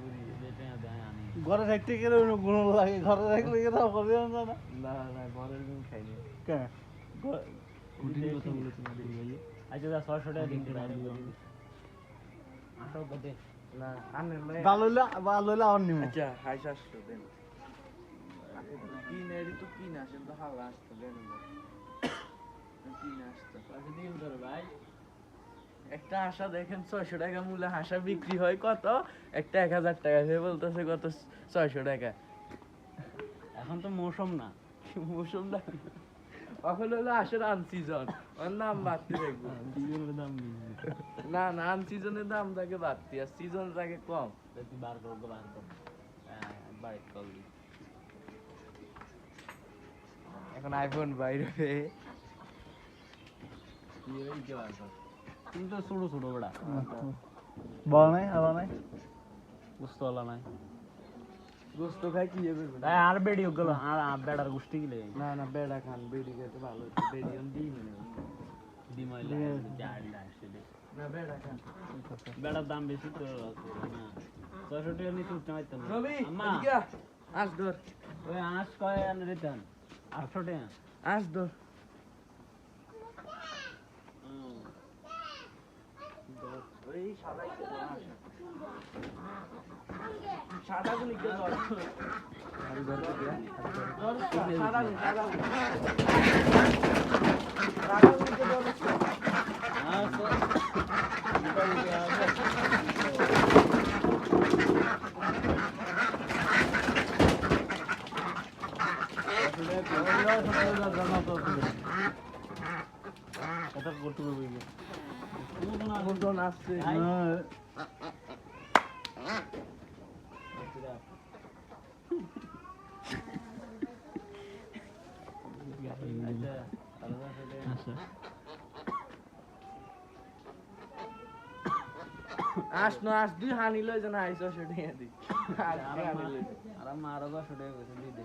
ঘুরি। ঘরে থাকতে গেলে গুণ লাগে ঘরে থাকলে গেলে করে না না? না না ঘরের দিন খাইনি। কে? আচ্ছা যা ছয়শো টাকা দিন। আঠারো কত না ভালো হইলে ভালো হইলে আমার নিমো। আচ্ছা হাই শাশুড়ি দেন। কিনে তো কিনে আসেন তো হালা আসতো দেন। কিনে আসতো। দিন ধরো ভাই। একটা হাঁসা দেখেন ছয়শো টাকা মূল্যে হাঁসা বিক্রি হয় কত? একটা এক হাজার টাকা। সে বলতেছে কত? ছয়শো টাকা। এখন তো মৌসুম না। মৌসুম না। এখন হলো হাঁসের আন সিজন ওর নাম বাড়তি না না আন সিজনের দাম থাকে বাড়তি। আর সিজন থাকে কম। বার কর গো, বার হ্যাঁ, বার কর এখন আইফোন বাইরে। তুই ওই যে বার কর তুমি তো ছোট ছোট বেড়া বল নাই আবার নাই বুঝতে পারলা নাই গোস্ত খাই কি হবে তাই আর বেড়ি গেল আর আর বেড়ার গোষ্ঠী গেলে না না বেড়া খান বেড়ি খেতে ভালো বেড়ি আমি দিই না ডিম হইলে চার লাখ সেটা না বেড়া খান বেড়ার দাম বেশি তো না ছয়শো টাকা নিতে উঠতে পারতাম না। রবি আম্মা এদিকে আ। আস ধর ওই আঁশ কয় আনে দিতেন আটশো টাকা আস ধর ওই সাদা সাদা গুলি কে ধর? ধর সাদা গুলি সাদা গুলি সাদা গুলি কে ধর? এটা করতে হবে। কোন আসছে আস না আস দুই হানি লই জানা আইছো সেটা দি। আর কইছে দিয়ে দে